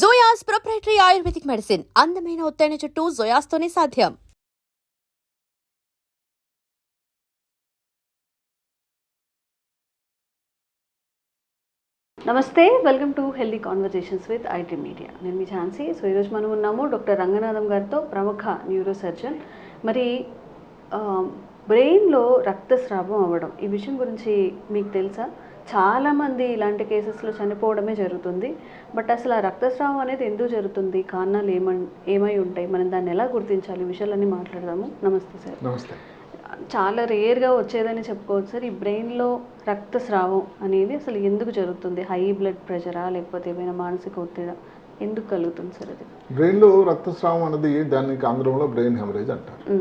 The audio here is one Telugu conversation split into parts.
జోయాస్ ప్రొప్రైటరీ ఆయుర్వేదిక్ మెడిసిన్ అందమైన ఒత్తైన చుట్టూ జోయాస్తోనే సాధ్యం. నమస్తే welcome to healthy conversations with IT media నేను మీ ఝాన్సీ. సో ఈరోజు మనం ఉన్నాము డాక్టర్ రంగనాథం గారితో ప్రముఖ న్యూరో సర్జన్ మరి బ్రెయిన్లో రక్తస్రావం అవ్వడం ఈ విషయం గురించి మీకు తెలుసా? చాలామంది ఇలాంటి కేసెస్లో చనిపోవడమే జరుగుతుంది. బట్ అసలు ఆ రక్తస్రావం అనేది ఎందుకు జరుగుతుంది? కారణాలు ఏమై ఏమై ఉంటాయి? మనం దాన్ని ఎలా గుర్తించాలి? విషయాలన్నీ మాట్లాడదాము. నమస్తే సార్. నమస్తే. చాలా రేర్గా వచ్చేదని చెప్పుకోవచ్చు సార్. ఈ బ్రెయిన్లో రక్తస్రావం అనేది అసలు ఎందుకు జరుగుతుంది? హై బ్లడ్ ప్రెషరా? లేకపోతే ఏమైనా మానసిక ఒత్తిడా? ఎందుకు కలుగుతుంది సార్ అది? బ్రెయిన్లో రక్తస్రావం అనేది దానికి ఆంగ్లంలో బ్రెయిన్ హెమరేజ్ అంటారు.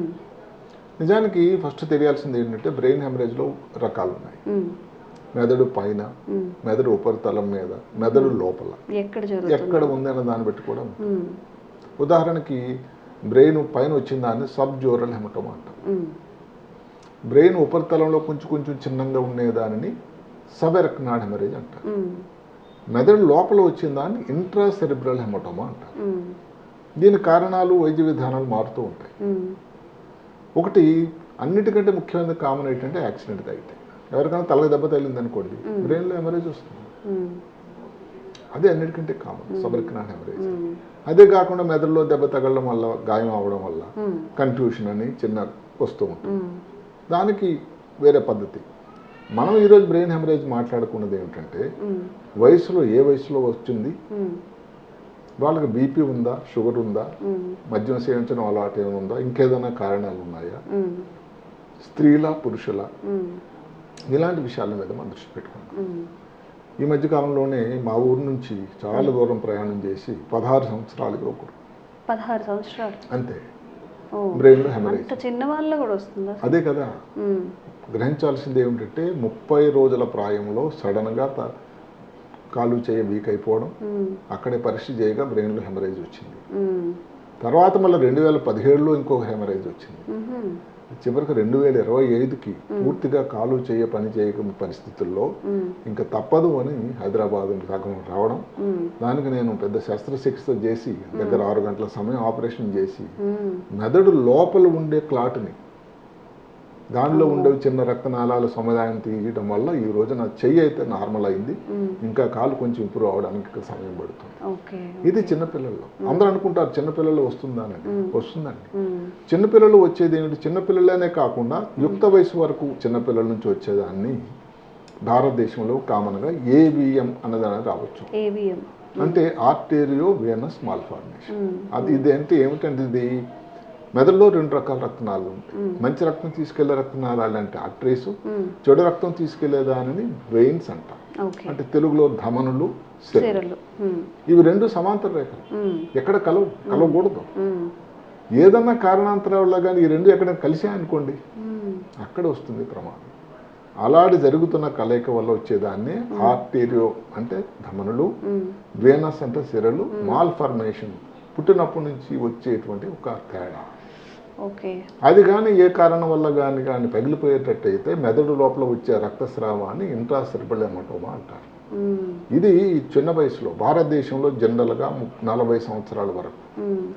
నిజానికి ఫస్ట్ తెలియాల్సింది ఏంటంటే బ్రెయిన్ హెమరేజ్లో రకాలు ఉన్నాయి మెదడు పైన. మెదడు ఉపరితలం మీద మెదడు లోపల. ఎక్కడ జరుగుతుంది? ఎక్కడ ఉంది అన్న దాన్ని బట్టి కూడా ఉదాహరణకి బ్రెయిన్ పైన వచ్చిన దాన్ని సబ్ జోరల్ హెమటోమా అంటాం బ్రెయిన్ ఉపరితలంలో కొంచెం కొంచెం చిన్నంగా ఉండే దానిని సబెరక్నాడ్ హెమరేజ్ అంటారు. ఉమ్, మెదడు లోపల వచ్చిన దాన్ని ఇంట్రా సెరిబ్రల్ హెమటోమా అంటారు. ఉమ్, దీని కారణాలు వైద్య విధానాలు మారుతూ ఉంటాయి. ఒకటి అన్నిటికంటే ముఖ్యమైన కామన్ ఏంటంటే యాక్సిడెంట్ అయితే. ఎవరికైనా తలకి దెబ్బ తగిలింది అనుకోండి బ్రెయిన్లో హెమరేజ్ వస్తుంది. అదే అన్నిటికంటే కామన్ సబరికినాన్ హెమరేజ్ అదే కాకుండా మెదడులో దెబ్బ తగలడం వల్ల గాయం అవడం వల్ల కన్ఫ్యూషన్ అని చిన్న వస్తూ ఉంటుంది. దానికి వేరే పద్ధతి. మనం ఈరోజు బ్రెయిన్ హెమరేజ్ మాట్లాడుకున్నది ఏమిటంటే వయసులో ఏ వయసులో వచ్చింది? వాళ్ళకి బీపీ ఉందా? షుగర్ ఉందా? మద్యం సేవించడం అలవాటు ఏమైనా ఉందా? ఇంకేదైనా కారణాలు ఉన్నాయా? స్త్రీల పురుషుల? ఇలాంటి విషయాల మీద మనం దృష్టి పెట్టుకున్నాం ఈ మధ్య కాలంలోనే మా ఊరు నుంచి చాలా దూరం ప్రయాణం చేసి పదహారు సంవత్సరాలుగా ఒకరు పదహారు సంవత్సరాలు? అంతే. బ్రెయిన్లో హెమరేజ్. అంత చిన్న వాళ్ళ కూడా వస్తుందా? అదే కదా. గ్రహించాల్సింది ఏమిటంటే ముప్పై రోజుల ప్రాయంలో సడన్గా కాలు చేయ వీక్ అయిపోవడం అక్కడే పరీక్ష చేయగా బ్రెయిన్లో హెమరేజ్ వచ్చింది. తర్వాత మళ్ళీ రెండు వేల పదిహేడులో ఇంకొక హెమరేజ్ వచ్చింది. చివరికి రెండు వేల ఇరవై ఐదుకి పూర్తిగా కాలు చేయ పని చేయక పరిస్థితుల్లో ఇంకా తప్పదు అని హైదరాబాద్ సగం రావడం. దానికి నేను పెద్ద శస్త్రచికిత్స చేసి దగ్గర ఆరు గంటల సమయం ఆపరేషన్ చేసి మెదడు లోపల ఉండే క్లాట్ని దానిలో ఉండే చిన్న రక్తనాళాల సముదాయం తీయడం వల్ల ఈ రోజు నా చెయ్యి అయితే నార్మల్ అయింది. ఇంకా కాలు కొంచెం ఇంప్రూవ్ అవడానికి సమయం పడుతుంది. ఇది చిన్నపిల్లల్లో అందరూ అనుకుంటారు చిన్నపిల్లలు వస్తుందానండి వస్తుందండి. చిన్నపిల్లలు వచ్చేది ఏమిటి చిన్నపిల్లలనే కాకుండా యుక్త వయసు వరకు చిన్నపిల్లల నుంచి వచ్చేదాన్ని భారతదేశంలో కామన్గా ఏవిఎం అన్నదాన్ని రావచ్చు. అంటే ఆర్టేరియో వేనస్ మాల్ఫార్మేషన్ అది ఇదేంటి? ఏమిటంటే ఇది మెదడులో రెండు రకాల రక్తనాళాలు ఉంటాయి. మంచి రక్తం తీసుకెళ్ళే రక్తనాళాలు అంటే ఆర్టరీస్ చెడు రక్తం తీసుకెళ్ళే దానిని వెయిన్స్ అంటాం అంటే తెలుగులో ధమనులు ఇవి రెండు సమాంతర రేఖలు. ఎక్కడ కలవు కలవకూడదు. ఏదన్నా కారణాంతరం వల్ల కానీ ఈ రెండు ఎక్కడ కలిసాయనుకోండి అక్కడ వస్తుంది ప్రమాదం. అలాంటి జరుగుతున్న కలయిక వల్ల వచ్చేదాన్ని ఆర్టేరియో అంటే ధమనులు వేనస్ అంటే సిరలు మాల్ ఫార్మేషన్. పుట్టినప్పటి నుంచి వచ్చేటువంటి ఒక తేడా. అది కానీ ఏ కారణం వల్ల కానీ కానీ పగిలిపోయేటట్టయితే మెదడు లోపల వచ్చే రక్తస్రావాన్ని ఇంట్రాసెరిబల్ హెమటోమా అంటారు. ఇది చిన్న వయసులో భారతదేశంలో జనరల్గా నలభై సంవత్సరాల వరకు.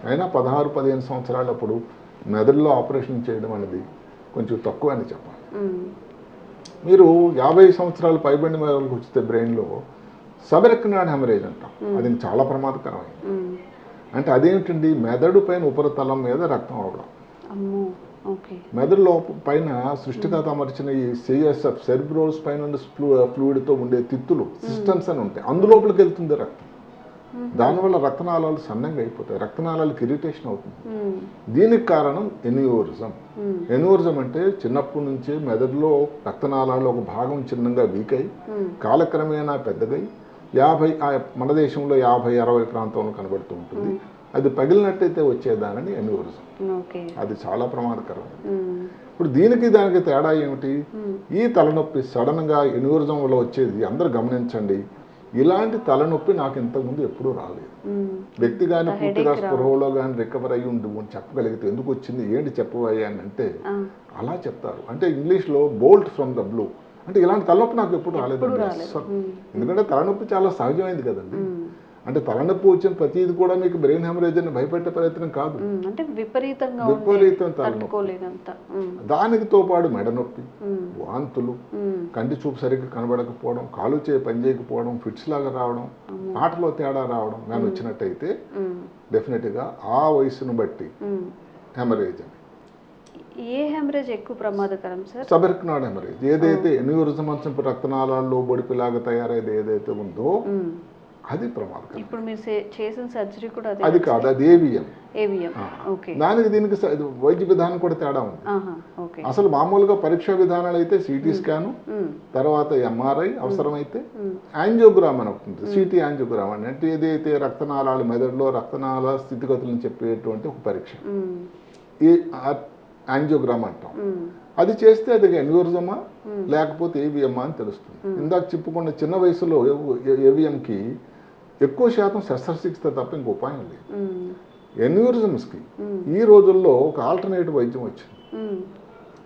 అయినా పదహారు పదిహేను సంవత్సరాలప్పుడు మెదడులో ఆపరేషన్ చేయడం అనేది కొంచెం తక్కువ అని చెప్పాలి. మీరు యాభై సంవత్సరాలు పైబడిన వాళ్ళకి వస్తే బ్రెయిన్లో సబెరక్నాడ్ హెమరేజ్ అంటాం. అది చాలా ప్రమాదకరమైనది ఉమ్, అంటే అదేమిటండి మెదడు పైన ఉపరితలం మీద రక్తం అవడం అమ్మో ఓకే. మెదడు లోప పైన సృష్టికర్త అమర్చిన ఈ సిఎస్ఎఫ్ సెరిబ్రోస్ పైన ఫ్లూయిడ్తో ఉండే తిత్తులు సిస్టమ్స్ అని ఉంటాయి. అందులోపలికి వెళ్తుంది రక్తం దానివల్ల రక్తనాళాలు సన్నంగా అయిపోతాయి. రక్తనాళాలకు ఇరిటేషన్ అవుతుంది. దీనికి కారణం ఎన్యూరిజం ఎన్యూరిజం అంటే చిన్నప్పటి నుంచే మెదడులో రక్తనాళాలు ఒక భాగం చిన్నంగా వీక్ అయి కాలక్రమేణా పెద్దగై యాభై ఆ మన దేశంలో యాభై అరవై ప్రాంతంలో కనబడుతూ ఉంటుంది. అది పగిలినట్టయితే వచ్చేదానని ఎన్యూరిజం అది చాలా ప్రమాదకరం. ఇప్పుడు దీనికి దానికి తేడా ఏమిటి? ఈ తలనొప్పి సడన్గా ఎన్యూరిజం వల్ల వచ్చేది అందరూ గమనించండి. ఇలాంటి తలనొప్పి నాకు ఇంతకుముందు ఎప్పుడూ రాలేదు. వ్యక్తి కానీ పూర్తిగా స్పృహలో కానీ రికవర్ అయ్యి ఉండి చెప్పగలిగితే ఎందుకు వచ్చింది ఏంటి చెప్పబోయా అని అంటే అలా చెప్తారు. అంటే ఇంగ్లీష్లో బోల్ట్ ఫ్రమ్ ద బ్లూ. అంటే ఇలాంటి తలనొప్పి నాకు ఎప్పుడు రాలేదు. ఎందుకంటే తలనొప్పి చాలా సహజమైంది కదండి. అంటే తలనొప్పి వచ్చిన ప్రతిది కూడా మీకు బ్రెయిన్ హెమరేజ్ అని భయపెట్టే ప్రయత్నం కాదు. అంటే విపరీతంగా విపరీతం దానికితో పాటు మెడ నొప్పి వాంతులు కంటి చూపు సరిగ్గా కనబడకపోవడం కాలు చేయి పని చేయకపోవడం ఫిట్స్ లాగా రావడం ఆటలో తేడా రావడం కానీ వచ్చినట్టయితే ఉమ్, డెఫినెట్గా ఆ వయసును బట్టి. హెమరేజ్ అని. ఏ హెమరేజ్ ఎక్కువ ప్రమాదకరం సార్? సబర్క్నాడ్ హెమరేజ్ ఏదైతే ఎన్యూరిజం రక్తనాళాల్లో బొడిపిలాగా తయారైంది ఏదైతే ఉందో. అది ప్రమాదకరం. ఇప్పుడు మీరు చేసిన సర్జరీ కూడా అదే కాదు అది ఏవిఎం దానికి దీనికి వైద్య విధానం కూడా తేడా ఉంది. అసలు మామూలుగా పరీక్షా విధానాలు అయితే సిటీ స్కాను తర్వాత ఎంఆర్ఐ అవసరమైతే యాంజియోగ్రామ్ అని ఉంటుంది సిటీ యాంజియోగ్రామ్ అని. అంటే ఏదైతే రక్తనాళాలు మెదడులో రక్తనాళ స్థితిగతులను చెప్పేటువంటి ఒక పరీక్ష. ఈ యాంజియోగ్రామ్ అంటాం. అది చేస్తే అది ఎన్యూరిజమా లేకపోతే ఏవిఎమ్మా అని తెలుస్తుంది. ఇందాక చెప్పుకున్న చిన్న వయసులో ఏవిఎంకి ఎక్కువ శాతం శస్త్రచికిత్స తప్ప ఇంక ఉపాయం లేదు. ఎన్యూరిజమ్స్కి ఈ రోజుల్లో ఒక ఆల్టర్నేటివ్ వైద్యం వచ్చింది.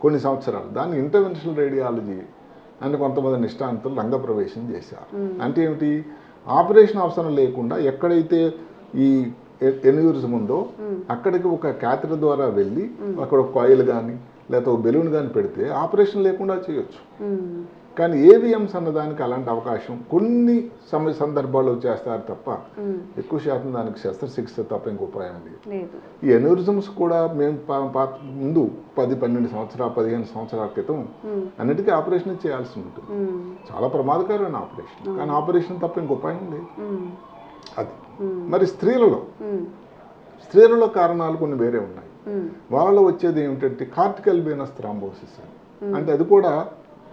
కొన్ని సంవత్సరాలు. దాన్ని ఇంటర్వెన్షనల్ రేడియాలజీ అని కొంతమంది నిష్ఠాంతులు రంగప్రవేశం చేశారు. అంటే ఏమిటి? ఆపరేషన్ అవసరం లేకుండా ఎక్కడైతే ఈ ఎన్యూరిజం ఉందో అక్కడికి ఒక క్యాథర్ ద్వారా వెళ్ళి అక్కడ ఒక కాయిల్ కానీ లేకపోతే బెలూన్ కానీ పెడితే ఆపరేషన్ లేకుండా చేయొచ్చు. కానీ ఏవిఎంస్ అన్నదానికి అలాంటి అవకాశం కొన్ని సమయ సందర్భాల్లో చేస్తారు తప్ప ఎక్కువ శాతం దానికి శస్త్రచికిత్స తప్ప ఇంక ఉపాయం లేదు. ఈ ఎన్యూరిజమ్స్ కూడా మేము ముందు పది పన్నెండు సంవత్సరాలు పదిహేను సంవత్సరాల క్రితం అన్నిటికీ ఆపరేషన్ చేయాల్సి ఉంటుంది. చాలా ప్రమాదకరమైన ఆపరేషన్. కానీ ఆపరేషన్ తప్ప ఇంక ఉపాయం లేదు. అది. మరి స్త్రీలలో స్త్రీలలో కారణాలు కొన్ని వేరే ఉన్నాయి. వాళ్ళలో వచ్చేది ఏమిటంటే కార్టికల్ వీనస్ థ్రాంబోసిస్ అని. అంటే అది కూడా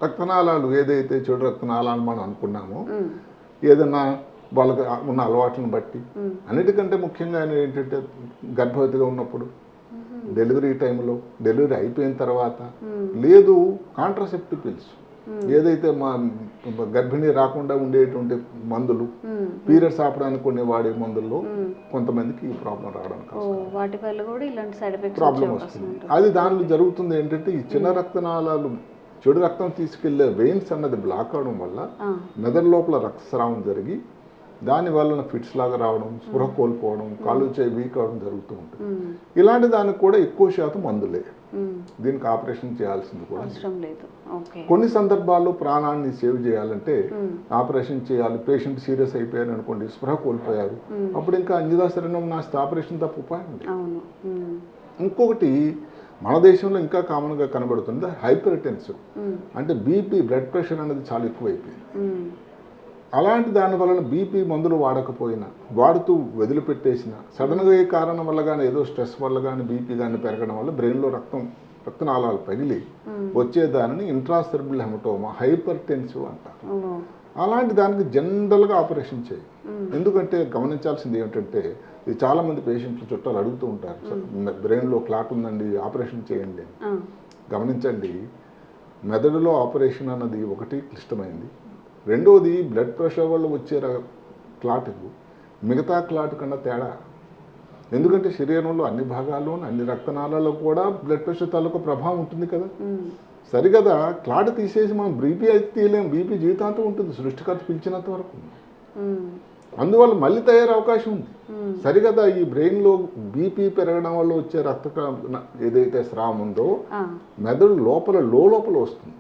రక్తనాళాలు ఏదైతే చెడు రక్తనాళాలు మనం అనుకున్నామో ఉమ్, ఏదన్నా వాళ్ళకి ఉన్న అలవాట్లను బట్టి. అన్నిటికంటే ముఖ్యంగా ఏంటంటే గర్భవతిగా ఉన్నప్పుడు డెలివరీ టైంలో డెలివరీ అయిపోయిన తర్వాత లేదు కాంట్రాసెప్టివ్ పిల్స్. ఏదైతే మా గర్భిణీ రాకుండా ఉండేటువంటి మందులు ఉమ్, పీరియడ్స్ ఆపడానికి కొన్ని వాడే మందుల్లో కొంతమందికి ఈ ప్రాబ్లం రావడానికి ఓ వాటి వల్ల కూడా ఇలాంటి సైడ్ ఎఫెక్ట్స్ వచ్చే ప్రాబ్లం వస్తుంది అది దానిలో జరుగుతుంది ఏంటంటే ఈ చిన్న రక్తనాళాలు చెడు రక్తం తీసుకెళ్ళే వెయిన్స్ అన్నది బ్లాక్ అవడం వల్ల మెదడు లోపల రక్తస్రావం జరిగి దాని వలన ఫిట్స్ లాగా రావడం స్పృహ కోల్పోవడం కాళ్ళు చేయి వీక్ అవడం జరుగుతూ ఉంటుంది. ఇలాంటి దానికి కూడా ఎక్కువ శాతం మందులే. దీనికి ఆపరేషన్ చేయాల్సింది కూడా కొన్ని సందర్భాల్లో ప్రాణాన్ని సేవ్ చేయాలంటే ఆపరేషన్ చేయాలి. పేషెంట్ సీరియస్ అయిపోయారు అనుకోండి స్పృహ కోల్పోయారు. అప్పుడు ఇంకా అంజదా శరణం నాస్తి. ఆపరేషన్ తప్ప ఉపాయం ఇంకొకటి మన దేశంలో ఇంకా కామన్గా కనబడుతుంది హైపర్ ఉమ్, అంటే బీపీ బ్లడ్ ప్రెషర్ అనేది చాలా ఎక్కువైపోయింది. అలాంటి దాని వలన బీపీ మందులు వాడకపోయినా వాడుతూ వదిలిపెట్టేసిన సడన్గా ఏ కారణం వల్ల కానీ ఏదో స్ట్రెస్ వల్ల కానీ బీపీ కానీ పెరగడం వల్ల బ్రెయిన్లో రక్తం రక్తనాళాలు పగిలి వచ్చే దానిని ఇంట్రాసెర్బుల్ హెమటోమా హైపర్ టెన్సివ్ అంటారు అలాంటి దానికి జనరల్గా ఆపరేషన్ చేయి. ఎందుకంటే గమనించాల్సింది ఏమిటంటే ఇది చాలా మంది పేషెంట్లు చుట్టాలు అడుగుతూ ఉంటారు "సార్, బ్రెయిన్లో క్లాట్ ఉందండి ఆపరేషన్ చేయండి గమనించండి మెదడులో ఆపరేషన్ అన్నది ఒకటి క్లిష్టమైంది. రెండోది బ్లడ్ ప్రెషర్ వల్ల వచ్చే క్లాట్కు మిగతా క్లాట్ కన్నా తేడా. ఎందుకంటే శరీరంలో అన్ని భాగాల్లో అన్ని రక్తనాళాల్లో కూడా బ్లడ్ ప్రెషర్ తాలూకు ప్రభావం ఉంటుంది కదా. సరిగదా క్లాట్ తీసేసి మనం బీపీ అయితే తీయలేం. బీపీ జీవితాంతం ఉంటుంది. సృష్టికర్త పిలిచినంత వరకు. అందువల్ల మళ్ళీ తయారు అవకాశం ఉంది సరిగదా ఈ బ్రెయిన్లో బీపీ పెరగడం వల్ల వచ్చే రక్త ఏదైతే స్రావం ఉందో మెదడు లోపల లో లోపల వస్తుంది.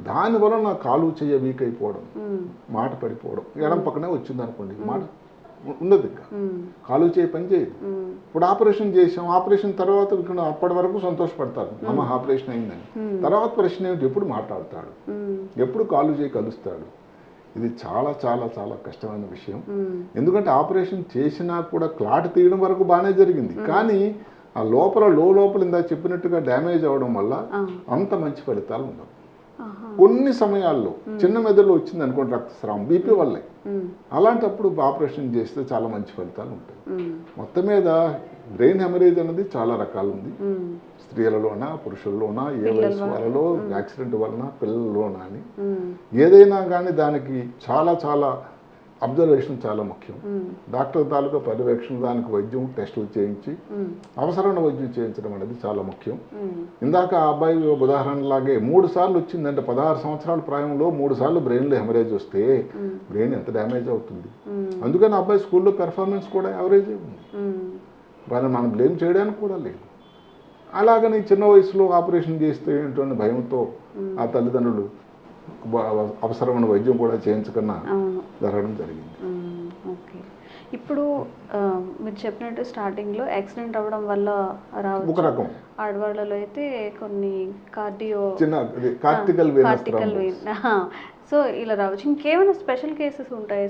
ఓ, దాని వలన కాలు చెయ్య వీక్ అయిపోవడం మాట పడిపోవడం ఎడం పక్కనే వచ్చింది అనుకోండి మాట ఉండదు ఇంకా. కాలు చేయి పని చేయదు ఇప్పుడు ఆపరేషన్ చేసాం ఆపరేషన్ తర్వాత ఇక్కడ అప్పటి వరకు సంతోషపడతారు. అమ్మ ఆపరేషన్ అయిందని. తర్వాత ప్రశ్న ఏమిటి? ఎప్పుడు మాట్లాడతాడు? ఎప్పుడు కాలు చేయి కలుస్తాడు? ఇది చాలా చాలా చాలా కష్టమైన విషయం. ఎందుకంటే ఆపరేషన్ చేసినా కూడా క్లాట్ తీయడం వరకు బాగానే జరిగింది. కానీ ఆ లోపల లో లోపల ఇందా చెప్పినట్టుగా డ్యామేజ్ అవడం వల్ల అంత మంచి ఫలితాలు ఉండవు. కొన్ని సమయాల్లో చిన్న మెదడులో వచ్చింది అనుకోండి రక్తస్రావం బీపీ వల్లే. అలాంటప్పుడు ఆపరేషన్ చేస్తే చాలా మంచి ఫలితాలు ఉంటాయి. మొత్తం మీద బ్రెయిన్ హెమరేజ్ అనేది చాలా రకాలు ఉంది స్త్రీలలోనా పురుషుల్లోనా ఏ వయసు వాళ్ళలో యాక్సిడెంట్ వలన పిల్లల్లోనా అని. ఏదైనా కానీ దానికి చాలా చాలా అబ్జర్వేషన్ చాలా ముఖ్యం. డాక్టర్ తాలూకా పర్యవేక్షణ దానికి వైద్యం టెస్టులు చేయించి అవసరమైన వైద్యం చేయించడం అనేది చాలా ముఖ్యం. ఇందాక ఆ అబ్బాయి ఉదాహరణలాగే మూడు సార్లు వచ్చిందంటే పదహారు సంవత్సరాల ప్రాయంలో మూడు సార్లు బ్రెయిన్లో హెమరేజ్ వస్తే బ్రెయిన్ ఎంత డ్యామేజ్ అవుతుంది. అందుకని ఆ అబ్బాయి స్కూల్లో పెర్ఫార్మెన్స్ కూడా యావరేజ్ ఉంది వాళ్ళని మనం బ్లేమ్ చేయడానికి కూడా లేదు. అలాగని చిన్న వయసులో ఆపరేషన్ చేస్తే ఏంటో భయంతో ఆ తల్లిదండ్రులు అవసరమైన వైద్యం కూడా చేయించకుండా జరగడం జరిగింది. ఓకే. ఇప్పుడు మీరు చెప్పినట్టు స్టార్టింగ్లో యాక్సిడెంట్ అవ్వడం వల్ల ఒక రకం. ఆడవాళ్ళలో అయితే కొన్ని కార్డియో చిన్న కార్టికల్ కార్టికల్ సో ఇలా రావచ్చు. ఇంకేమైనా స్పెషల్ కేసెస్ ఉంటాయి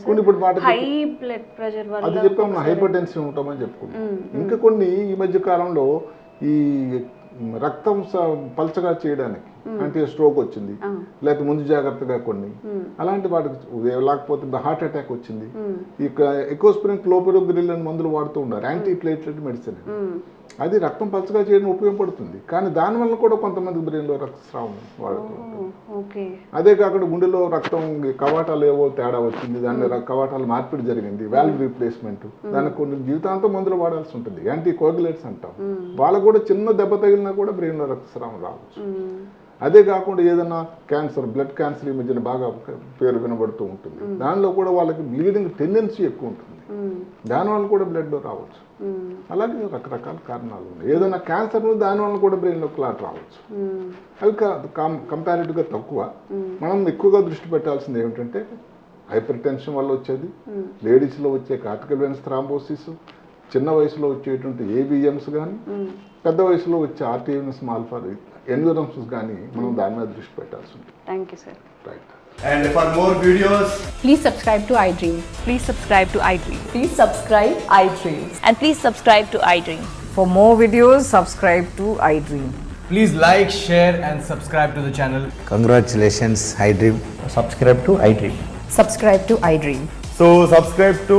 హై బ్లడ్ ప్రెషర్ అది వల్ల చెప్పాము హైపర్ టెన్షన్ ఉంటామని చెప్పుకున్నాం. ఇంకా కొన్ని ఈ మధ్య కాలంలో ఈ రక్తం పల్చగా చేయడానికి అంటే స్ట్రోక్ వచ్చింది. లేకపోతే ముందు జాగ్రత్తగా కొన్ని. అలాంటి వాటికి లేకపోతే హార్ట్ అటాక్ వచ్చింది. ఇక ఎకోస్ప్రిన్ క్లోపిరోగ్రిల్ అని మందులు వాడుతూ ఉన్నారు. యాంటీ ప్లేట్లెట్ మెడిసిన్ అది రక్తం పలచగా చేయడం ఉపయోగపడుతుంది. కానీ దానివల్ల కూడా కొంతమంది బ్రెయిన్లో రక్తస్రావం వాడుతూ ఉంటారు. ఓకే అదే కాకుండా గుండెలో రక్తం కవాటాలు ఏవో తేడా వచ్చింది. దాని కవాటాలు మార్పిడి జరిగింది. వాల్వ్ రీప్లేస్మెంట్ దానికి కొన్ని జీవితాంతం మందులు వాడాల్సి ఉంటుంది. యాంటీ కోగులేట్స్ అంటాం వాళ్ళకు కూడా చిన్న దెబ్బ తగిలినా కూడా బ్రెయిన్లో రక్తస్రావం రావచ్చు. అదే కాకుండా ఏదైనా క్యాన్సర్ బ్లడ్ క్యాన్సర్ ఈ మధ్యన బాగా పేరు వినబడుతూ ఉంటుంది. దానిలో కూడా వాళ్ళకి బ్లీడింగ్ టెండెన్సీ ఎక్కువ ఉంటుంది. దానివల్ల కూడా బ్లడ్లో రావచ్చు. అలాగే రకరకాల కారణాలు ఉన్నాయి. ఏదైనా క్యాన్సర్ దానివల్ల కూడా బ్రెయిన్లో క్లాట్ రావచ్చు. అవి కంపారిటివ్గా తక్కువ. మనం ఎక్కువగా దృష్టి పెట్టాల్సింది ఏమిటంటే హైపర్ టెన్షన్ వల్ల వచ్చేది లేడీస్లో వచ్చే కార్టికల్ వెన్స్ థ్రాంబోసిస్ చిన్న వయసులో వచ్చేటువంటి ఏబిఎమ్స్ కానీ పెద్ద వయసులో వచ్చే ఆర్టీఎంఎస్ మాల్ఫార్ ఎన్విరమ్స్ కానీ మనం దాని మీద దృష్టి పెట్టాల్సి ఉంటుంది thank you sir right And for more videos, Please subscribe to iDream. Please subscribe to iDream. Please subscribe iDream. And please subscribe to iDream. For more videos, subscribe to iDream. please like, share, and subscribe to the channel. Congratulations, iDream. subscribe to iDream. Subscribe to iDream. So subscribe to